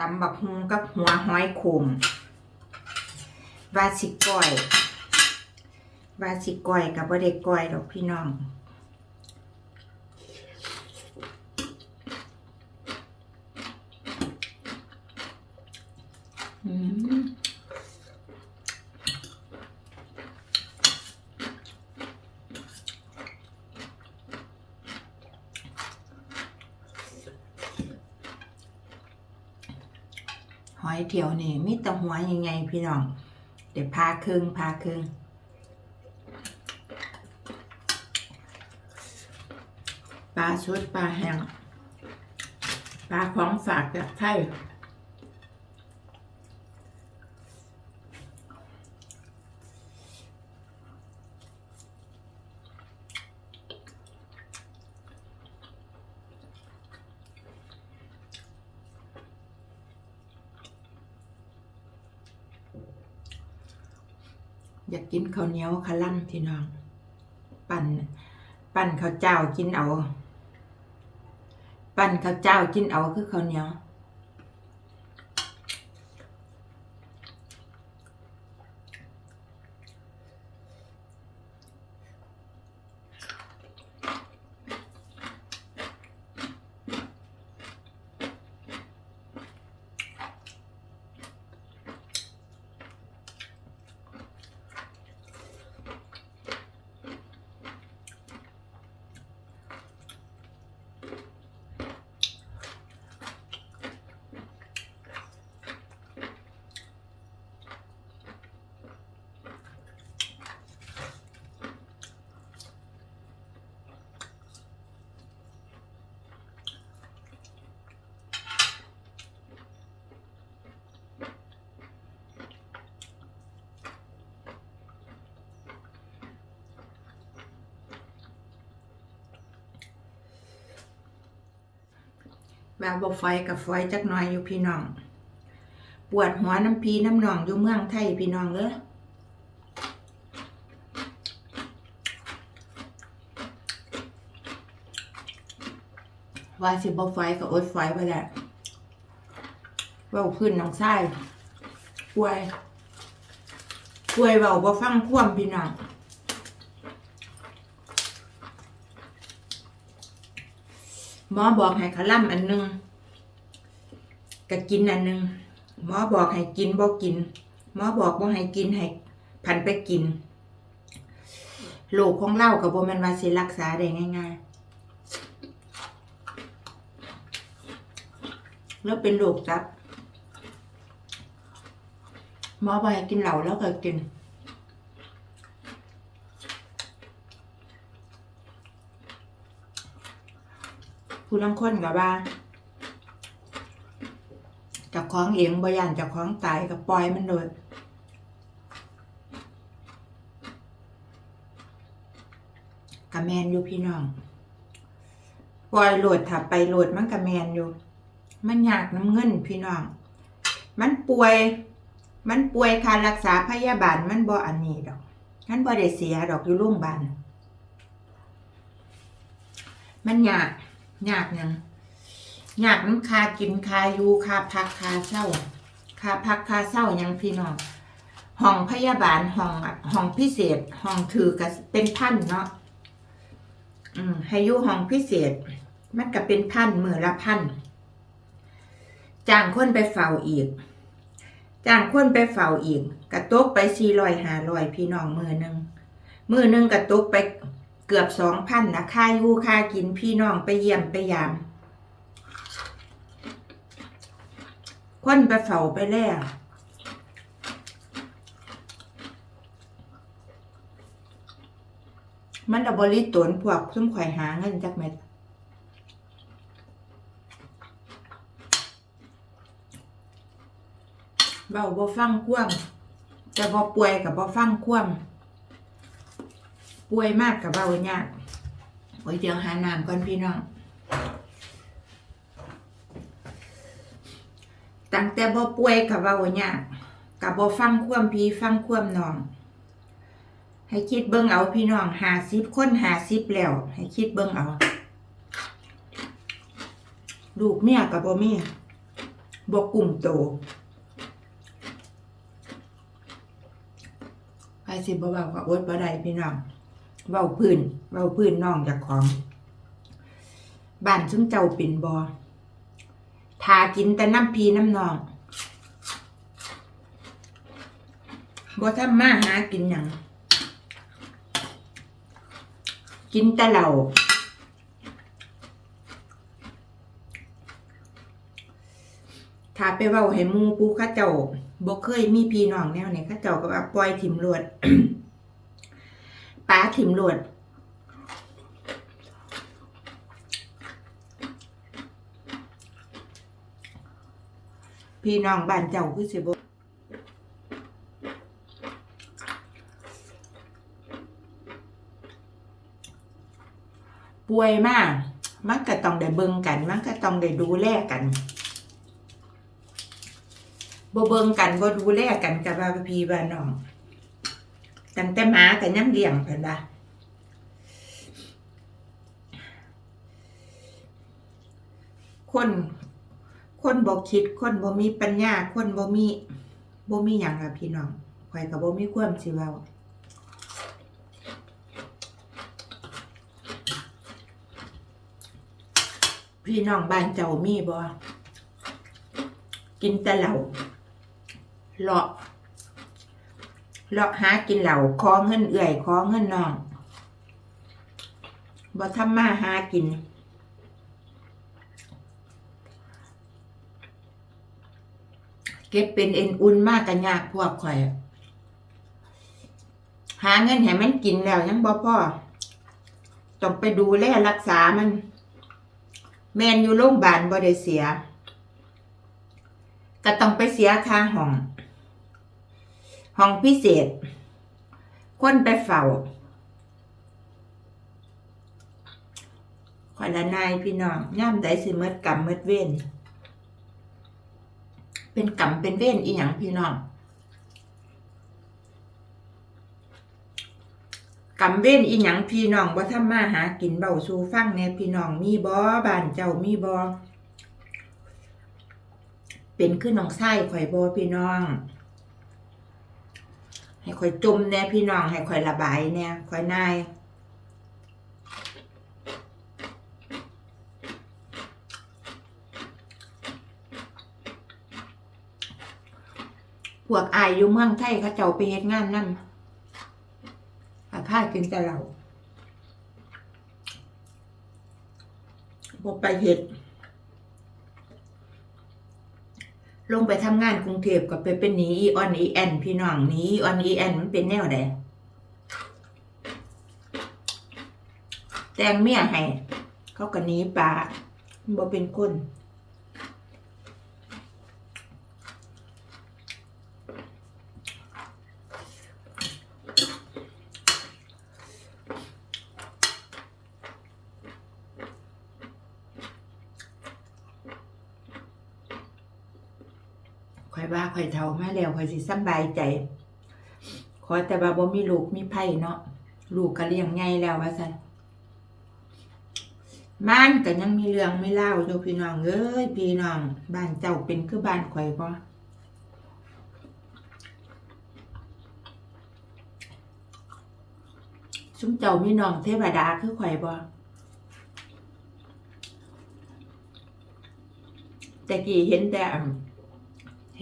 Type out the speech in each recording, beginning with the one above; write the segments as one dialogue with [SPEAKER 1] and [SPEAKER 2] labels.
[SPEAKER 1] ตำบักฮุงกับหัวห้อยขมวาสิก้อยวาสิก้อยกับบ่ได้ก้อยดอกพี่น้อง อืม หอยเถียวนี่มีแต่หัวยังไงพี่น้อง เดี๋ยวพาครึ่งพาครึ่งปลาชุดปลาแห้งปลาของฝากจากไทย อยากกินข้าวเหนียวขลั่มพี่น้อง ปั่น ปั่นข้าวเจ้ากินเอา ปั่นข้าวเจ้ากินเอาคือข้าวเหนียว แบบบ่ไฟกับไฟจักหน่อยอยู่พี่น้อง ปวดหัวน้ำพีน้ำหนองอยู่เมืองไทยพี่น้องเอ้อว่าสิบ่ไฟก็อดไฟไปแหละว้าขึ้นน้องไส้ป่วยป่วยเว้าบ่ฟังความพี่น้อง หมอบอกให้ขะล่ำอันหนึงก็กินอันหนึงหมอบอกให้กินบ่กินหมอบอกบ่ให้กินให้พันไปกินโรคของเราก็บ่แม่นว่าสิรักษาได้ง่ายๆ แล้วเป็นโรคตับหมอบอกให้กินเหล้าแล้วก็กิน ผู้ลังคนกับว่าจับของเองบ่ยันจับของตายก็ปล่อยมันโดยกะแมนอยู่พี่น้องปล่อยโหลดถ้าไปโหลดมันกะแมนอยู่ มันอยากน้ำเงินพี่น้อง มันป่วย มันป่วยค่ารักษาพยาบาลมันบ่อันนี้ดอกมันบ่ได้เสียดอกอยู่โรงพยาบาลมันอยาก ยากยังยากน้ำคากินคาอยู่คาพักคาเศร้าคาพักคาเศร้ายังพี่น้องห้องพยาบาลห้องห้องพิเศษห้องถือก็เป็นพันเนาะอืมให้อยู่ห้องพิเศษ มันก็เป็นพันมือละพันจ้างคนไปเฝ้าอีกจ้างคนไปเฝ้าอีกกระตกไปสี่ร้อยห้าร้อยพี่น้องมือหนึ่งมือหนึ่งกระตกไป เกือบสองพันนะค่าอยู่ค่ากินพี่น้องไปเยี่ยมไปยาม คนไปเฝ้าไปแล้วมันระบริตนพวกซุ่มข่อยหาเงินจากเม็ดเบาบ่ฟังคว่ำแต่บ่ป่วยกับบ่ฟังคว่ำ ป่วยมากกับเบาเนี่ยากโอ้ยเดี๋ยวหาน้ำก่อนพี่น้อง ตั้งแต่บ่ป่วยกับเบาเนี่ยากกับบ่ฟังความพี่ฟังความน้อง ให้คิดเบิ่งเอาพี่น้องหาสิบคนหาสิบแล้ว ให้คิดเบิ่งเอาลูกเมียกับบ่มีบกกลุ่มโตไปสิบ่เบาก็อดบ่ได้พี่น้อง เว้าพื้นเว้าพื้นน้องจากของบ้านซุ้มเจ้าเป็นบ่ทากินแต่น้ำพีน้ำนองบ่ทำมาหากินหยังกินแต่เหล้าถ้าไปเว้าให้มูปูข้าเจ้าบ่เคยมีพี่น้องแนวนี้เข้าเจ้าก็ว่าปล่อยถิ่มรวด ป้าถิ่มรวดพี่น้องบ้านเจ้าคือสิบป่วยมาก มันก็ต้องได้เบิ่งกัน มันก็ต้องได้ดูแลกันบ่เบิ่งกันบ่ดูแลกันกับว่าพี่ว่าน้อง ตั้งแต่หมาก็ยังเลี้ยงเพิ่นว่าคนคนบ่คิด คนบ่มีปัญญา คนบ่มีบ่มีหยังอะพี่น้องข่อยก็บ่มีความสิเว้าพี่น้องบ้านเจ้ามีบ่กินแต่เหล้าเลาะ เลาะหากินเหล้าขอเงินเอื่อยขอเงินน้องบ่ทำมาหากิน เก็บเป็นเอ็นอุ่นมากกันยากพวกข่อย หาเงินให้มันกินแล้วยังบ่พ่อต้องไปดูแลรักษามัน แมนอยู่โรงพยาบาลบ่ได้เสีย ก็ต้องไปเสียค่าห้อง ห้องพิเศษ คนไปเฝ้าขอยละนายพี่น้องย่ามใดสิเมดกรรมเมดเว้นเป็นกรรมเป็นเว้นอีหยังพี่น้องกำเว้นอีหยังพี่น้องบ่ทำมาหากินเบาสู่ฟังแหน่พี่น้องมีบ่บ้านเจ้ามีบ่เป็นคือน้องไส้ข่อยบ่พี่น้อง ให้ข่อยจมแหน่พี่น้องให้ข่อยระบายแหน่ข่อยนายพวกอายอยู่เมืองไทยเขาเจ้าไปเฮ็ดงานนำอาพากินแต่เราบอไปเห็ด ลงไปทำงานกรุงเทพก็ไปเป็นหนีอีออนอีแอนพี่น้องหนีอีออนอีแอนมันเป็นแนวใดแต่งเมียให้เขาก็หนีปลาบ่เป็นคน ว่าข่อยเฒ่ามาแล้วข่อยสิสบายใจ ขอแต่ว่าบ่มีลูกมีไผ่เนาะลูกก็เลี้ยงใหญ่แล้วว่าซั่นบ้านก็ยังมีเรื่องไม่เล่าอยู่พี่น้องเอ้ยพี่น้องบ้านเจ้าเป็นคือบ้านข่อยบ่ซุมเจ้ามีน้องเทวดาคือข่อยบ่แต่กี้เห็นแต่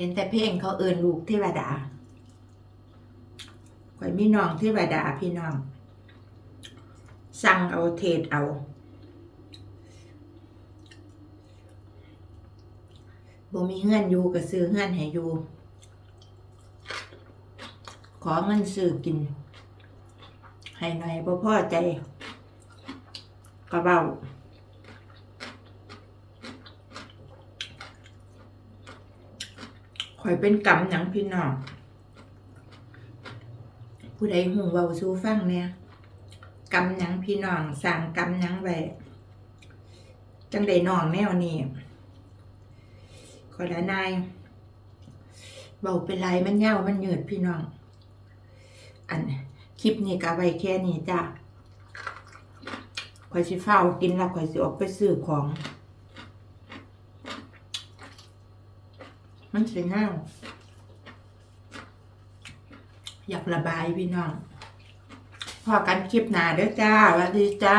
[SPEAKER 1] เห็นแต่เพลงเขาเอินลูกเทวดาข่อยมีน้องเทวดาพี่น้อง สั่งเอาเทศเอาบ่มีเงื่อนอยู่ก็ซื้อเงื่อนให้อยู่ขอเงินซื้อกิน ให้หน่อยบ่พอใจ ก็เบา ข่อยเป็นกรรมหยังพี่น้องผู้ใดหูเว้าสู่ฟังเนี่ยกรรมหยังพี่น้องสร้างกรรมหยังไว้จังได้น้องแนวนี้ขอยละนายเบาเป็นไรมันยาวมันเหยืดพี่น้อง อันคลิปนี้ก็ไว้แค่นี้จ้ะข่อยสิเฝ้าวกินแล้วข่อยสิออกไปซื้อของ มันสิเน่าอยากระบายพี่น้องพอกันคลิปหนาเด้อจ้าสวัสดีจ้า